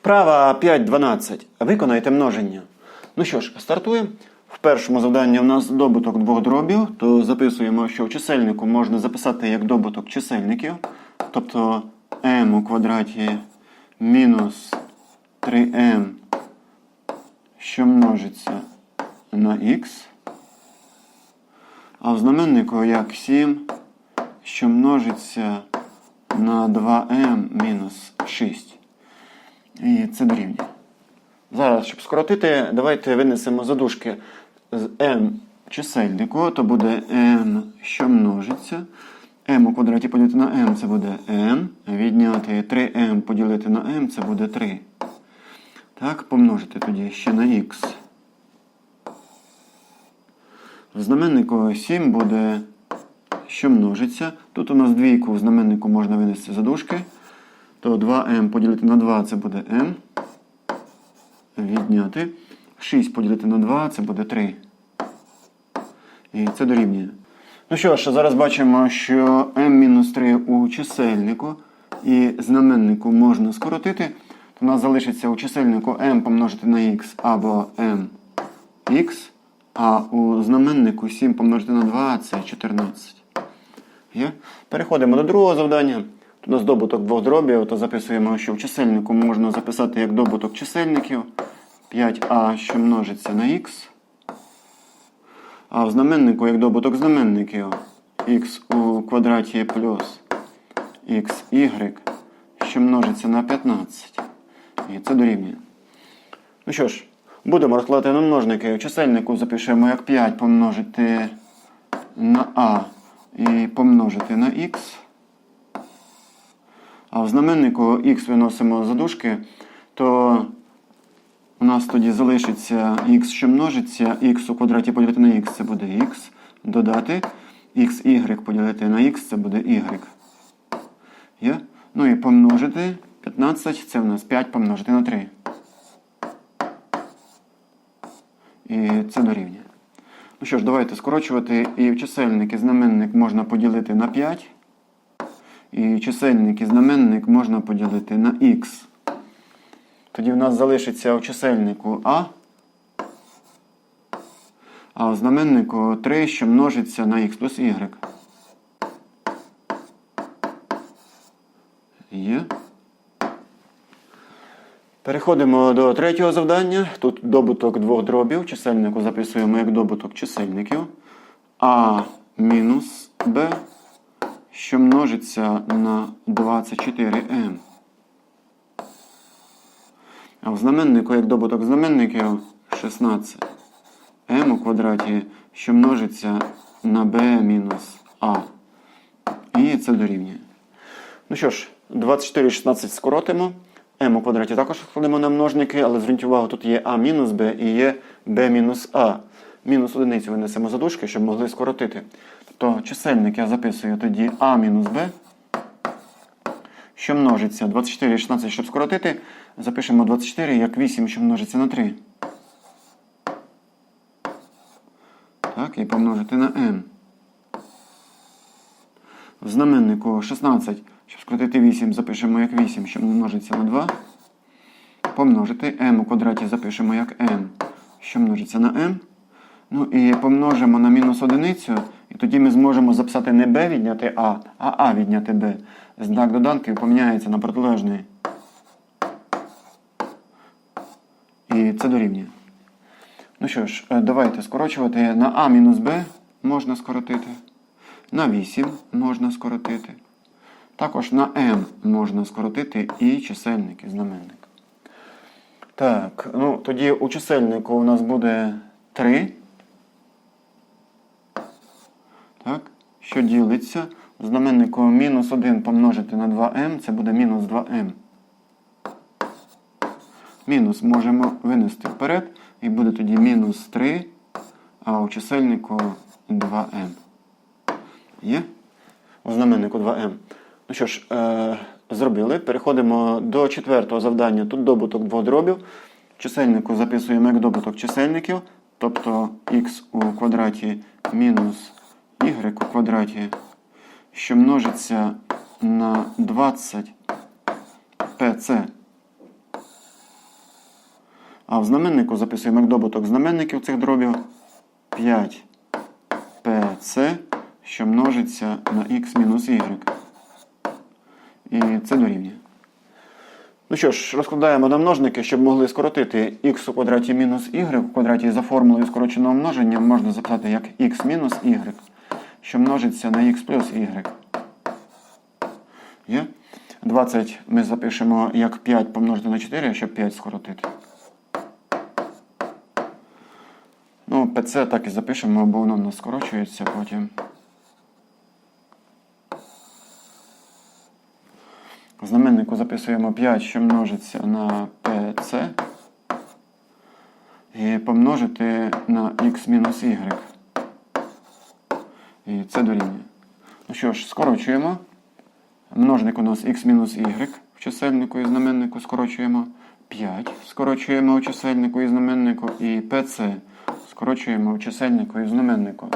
Вправа 5.12. Виконайте множення. Ну що ж, стартуємо. В першому завданні у нас добуток двох дробів, то записуємо, що в чисельнику можна записати як добуток чисельників. Тобто m у квадраті мінус 3m, що множиться на х. А в знаменнику як 7, що множиться на 2m мінус 6. І це дорівнює. Зараз, щоб скоротити, давайте винесемо задушки з m чисельнику, то буде m, що множиться. m у квадраті поділити на m це буде m. Відняти 3m поділити на m це буде 3. Так, помножити тоді ще на x. В знаменнику 7 буде, що множиться. Тут у нас двійку в знаменнику можна винести задушки. То 2m поділити на 2 це буде m. Відняти. 6 поділити на 2 це буде 3. І це дорівнює. Ну що ж, зараз бачимо, що m-3 у чисельнику і знаменнику можна скоротити. У нас залишиться у чисельнику m помножити на x або mx, а у знаменнику 7 помножити на 2 це 14. Є? Переходимо до другого завдання. Тут у нас добуток двох дробів, то записуємо, що в чисельнику можна записати як добуток чисельників 5а, що множиться на х. А в знаменнику як добуток знаменників х у квадраті плюс xy, що множиться на 15. І це дорівнює. Ну що ж, будемо розкладати на множники. В чисельнику запишемо як 5 помножити на а і помножити на х. А в знаменнику х виносимо за дужки, то у нас тоді залишиться х, що множиться, х у квадраті поділити на х це буде х. Додати xy поділити на х це буде y. Є? Ну і помножити 15 це в нас 5 помножити на 3. І це дорівнює. Ну що ж, давайте скорочувати. І в чисельник і знаменник можна поділити на 5. І чисельник і знаменник можна поділити на х. Тоді в нас залишиться у чисельнику А. А в знаменнику 3, що множиться на х плюс y. Є. Переходимо до третього завдання. Тут добуток двох дробів. Чисельнику записуємо як добуток чисельників. А мінус Б, що множиться на 24М. А в знаменнику як добуток знаменників 16. М у квадраті, що множиться на b мінус А. І це дорівнює. Ну що ж, 24 і 16 скоротимо. m у квадраті також складемо на множники, але зверніть увагу, тут є а мінус b і є b мінус а. Мінус одиницю винесемо за дужки, щоб могли скоротити. Тобто чисельник я записую тоді а мінус b, що множиться 24 і 16, щоб скоротити. Запишемо 24 як 8, що множиться на 3. Так, і помножити на m. В знаменнику 16, щоб скоротити 8, запишемо як 8, що множиться на 2. Помножити m у квадраті запишемо як m, що множиться на m. Ну і помножимо на мінус одиницю, і тоді ми зможемо записати не b відняти а, а а відняти b. Знак доданків поміняється на протилежний. І це дорівнює. Ну що ж, е, давайте скорочувати. На а мінус b можна скоротити. На 8 можна скоротити. Також на m можна скоротити і чисельник, і знаменник. Так, ну тоді у чисельнику у нас буде 3. Так, що ділиться. В знаменнику мінус 1 помножити на 2m, це буде мінус 2m. Мінус можемо винести вперед, і буде тоді мінус 3, а у чисельнику 2m. Є? У знаменнику 2m. Ну що ж, е, зробили. Переходимо до четвертого завдання. Тут добуток двох дробів. В чисельнику записуємо як добуток чисельників, тобто х у квадраті мінус y у квадраті, що множиться на 20 pc. А в знаменнику записуємо як добуток знаменників цих дробів 5pc, що множиться на x мінус y. І це дорівнює. Ну що ж, розкладаємо на множники, щоб могли скоротити x у квадраті мінус y у квадраті за формулою скороченого множення можна записати як x мінус y, що множиться на x плюс y. Є? 20 ми запишемо як 5 помножити на 4, щоб 5 скоротити. Ну, PC так і запишемо, бо воно у нас скорочується потім. В знаменнику записуємо 5, що множиться на PC. І помножити на x мінус y. І це дорівнює. Ну що ж, скорочуємо. Множник у нас x мінус y в чисельнику і знаменнику скорочуємо 5. Скорочуємо у чисельнику і знаменнику і PC скорочуємо у чисельнику і знаменнику.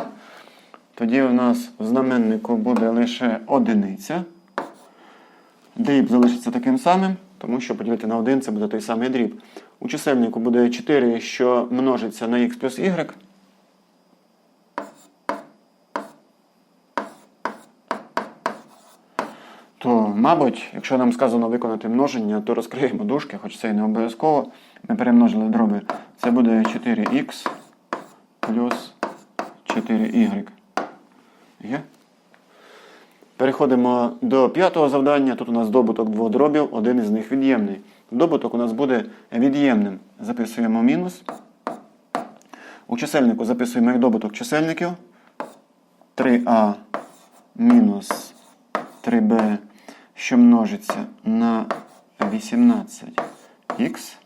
Тоді у нас в знаменнику буде лише одиниця. Дріб залишиться таким самим, тому що поділити на 1 це буде той самий дріб. У чисельнику буде 4, що множиться на х плюс y. То, мабуть, якщо нам сказано виконати множення, то розкриємо дужки, хоч це і не обов'язково. Ми перемножили дроби. Це буде 4х плюс 4y. Є? Переходимо до п'ятого завдання. Тут у нас добуток двох дробів, один із них від'ємний. Добуток у нас буде від'ємним. Записуємо мінус. У чисельнику записуємо як добуток чисельників. 3а мінус 3b, що множиться на 18х.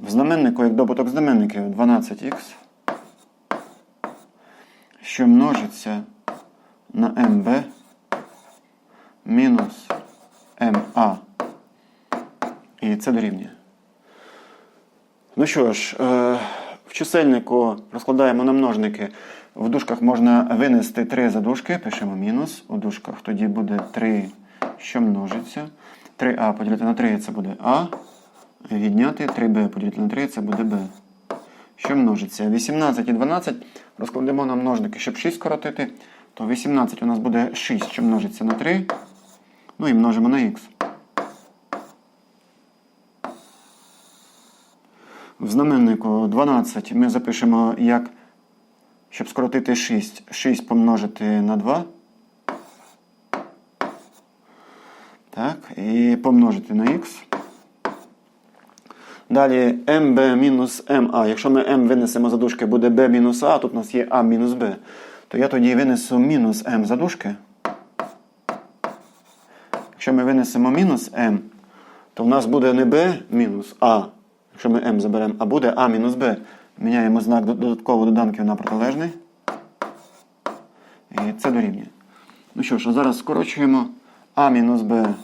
В знаменнику як добуток знаменників 12х, що множиться на mb мінус ma. І це дорівнює. Ну що ж, е, в чисельнику розкладаємо на множники. В дужках можна винести 3 задушки, пишемо мінус. У дужках тоді буде 3, що множиться. 3а поділити на 3 це буде А. Відняти 3b поділити на 3 це буде b. Що множиться? 18 і 12 розкладемо на множники, щоб 6 скоротити. То 18 у нас буде 6, що множиться на 3. Ну і множимо на х. В знаменнику 12 ми запишемо як, щоб скоротити 6, 6 помножити на 2. Так, і помножити на х. Далі mb мінус ma. Якщо ми m винесемо за дужки, буде b мінус a, тут у нас є a мінус b, то я тоді винесу мінус m за дужки. Якщо ми винесемо мінус m, то в нас буде не b мінус a, якщо ми m заберемо, а буде a мінус b. Міняємо знак додатково доданків на протилежний. І це дорівнює. Ну що ж, а зараз скорочуємо a мінус b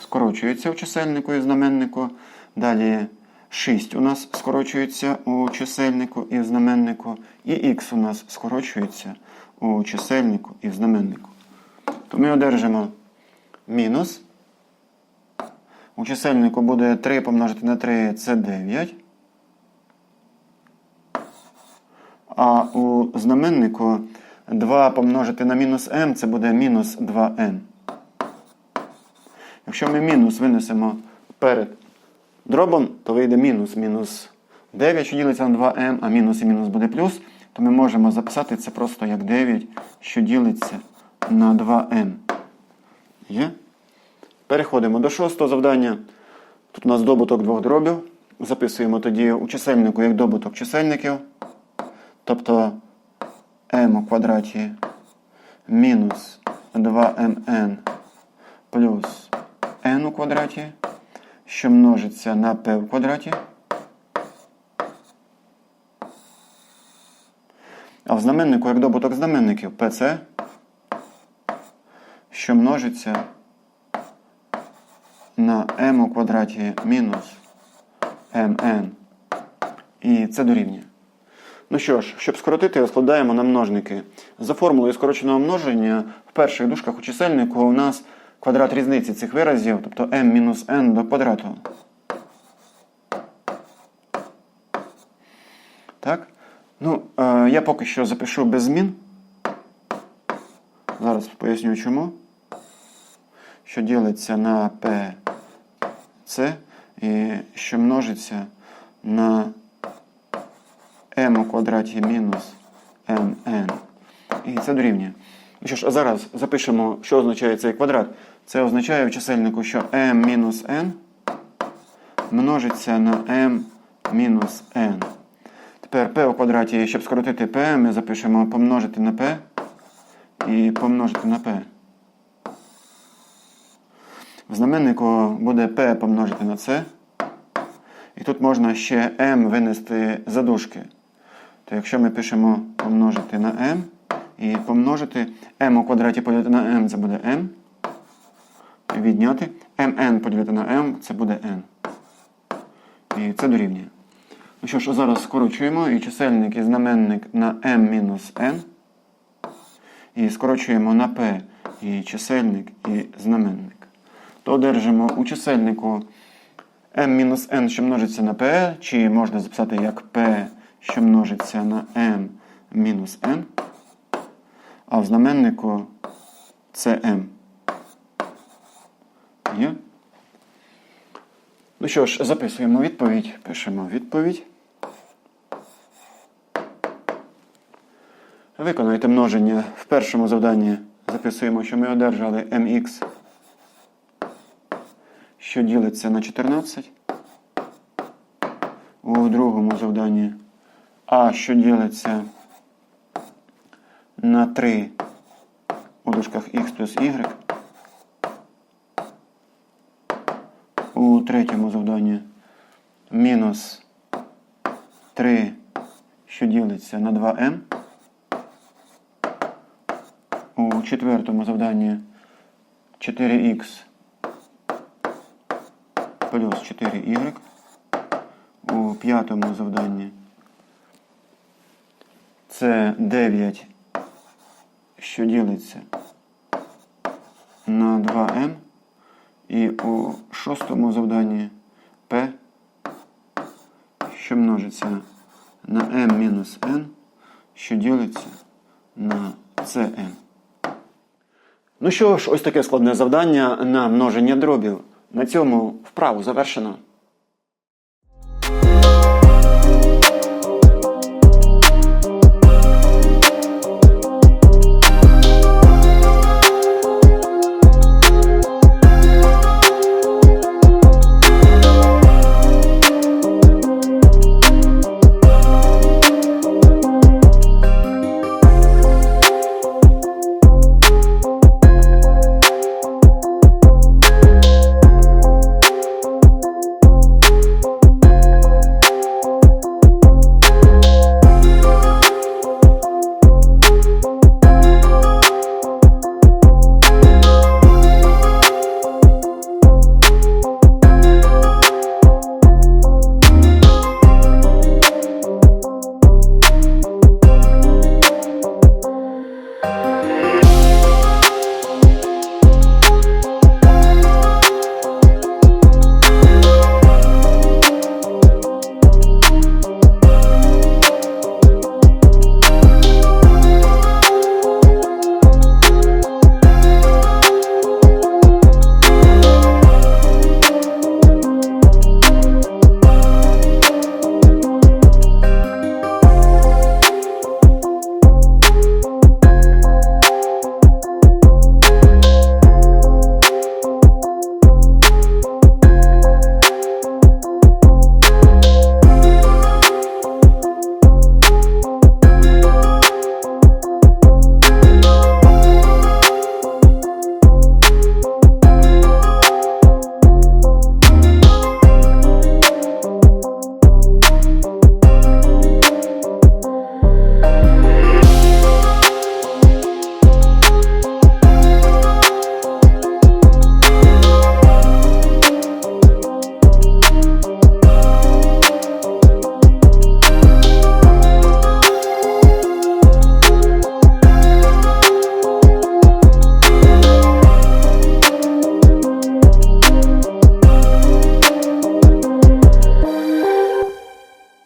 скорочується у чисельнику і знаменнику. Далі 6 у нас скорочується у чисельнику і в знаменнику. І х у нас скорочується у чисельнику і в знаменнику. То ми одержимо мінус. У чисельнику буде 3 помножити на 3 це 9. А у знаменнику 2 помножити на мінус m це буде мінус 2m. Якщо ми мінус винесемо перед дробом, то вийде мінус мінус 9, що ділиться на 2m, а мінус і мінус буде плюс, то ми можемо записати це просто як 9, що ділиться на 2m. Є? Переходимо до шостого завдання. Тут у нас добуток двох дробів. Записуємо тоді у чисельнику як добуток чисельників. Тобто m у квадраті мінус 2mn плюс n у квадраті, що множиться на p в квадраті. А в знаменнику як добуток знаменників pc, що множиться на m у квадраті мінус mn. І це дорівнює. Ну що ж, щоб скоротити, розкладаємо на множники. За формулою скороченого множення в перших дужках у чисельнику у нас квадрат різниці цих виразів, тобто m-n до квадрату. Так? Ну, е, Я поки що запишу без змін. Зараз поясню чому. Що ділиться на p, c і що множиться на m у квадраті мінус mn. І це дорівнює. Ну що ж, зараз запишемо, що означає цей квадрат. Це означає в чисельнику, що m мінус n множиться на m мінус n. Тепер p у квадраті, щоб скоротити p, ми запишемо помножити на p і помножити на p. В знаменнику буде p помножити на c. І тут можна ще m винести за дужки. То якщо ми пишемо помножити на m і помножити m у квадраті поділити на m, це буде m. Відняти mn поділити на m, це буде n. І це дорівнює. Ну що ж, зараз скорочуємо і чисельник і знаменник на m-n. І скорочуємо на p і чисельник і знаменник. То одержимо у чисельнику m-n, що множиться на p, чи можна записати як p, що множиться на m-n, а в знаменнику це m. Є? Ну що ж, записуємо відповідь, пишемо відповідь. Виконайте множення. В першому завданні записуємо, що ми одержали mx, що ділиться на 14. У другому завданні а, що ділиться на 3 у дужках x плюс y. У третьому завданні мінус 3, що ділиться на 2m. У четвертому завданні 4х плюс 4y. У п'ятому завданні це 9, що ділиться на 2m. І у шостому завданні P, що множиться на m-n, що ділиться на cn. Ну що ж, ось таке складне завдання на множення дробів. На цьому вправу завершено.